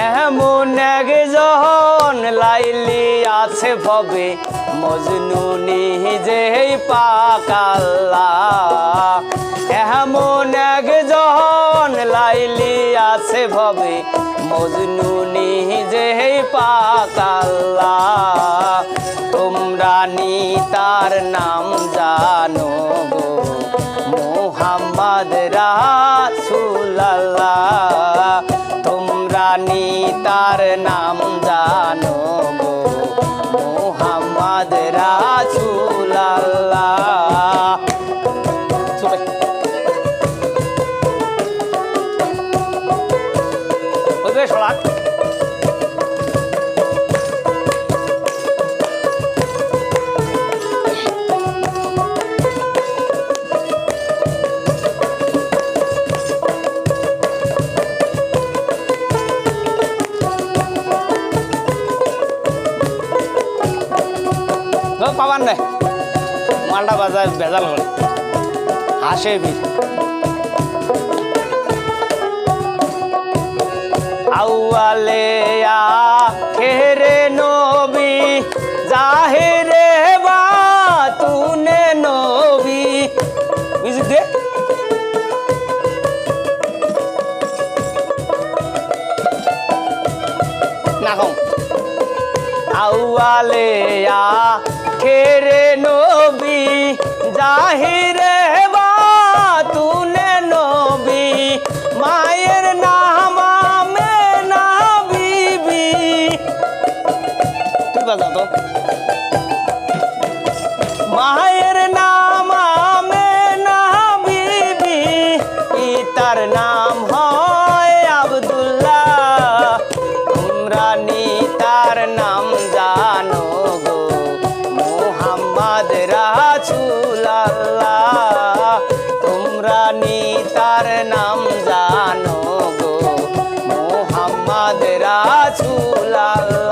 এমন একজন লাইলি আছে ভবে মজনু নিজেই পাকাল্লা এমন একজন লাইলি আছে ভবে মজনু নিজেই পাকাল্লা তোমরা নি তার নাম জানো গো। তোমরা নি তার নাম জানো ও পাবান নাই মালটা বাজার ভেজাল হল। হাসে বি। আউয়ালে খেরে নবী জাহেরে আউয়ালে খেরে নবী জাহিরে বাতুনে নবী মায়ের নাম মে না বিবি তুই বাজা তো মায়ের নাম রাসূলুল্লাহ তোমরা নি তার নাম জানো গো মোহাম্মদ রাসূলুল্লাহ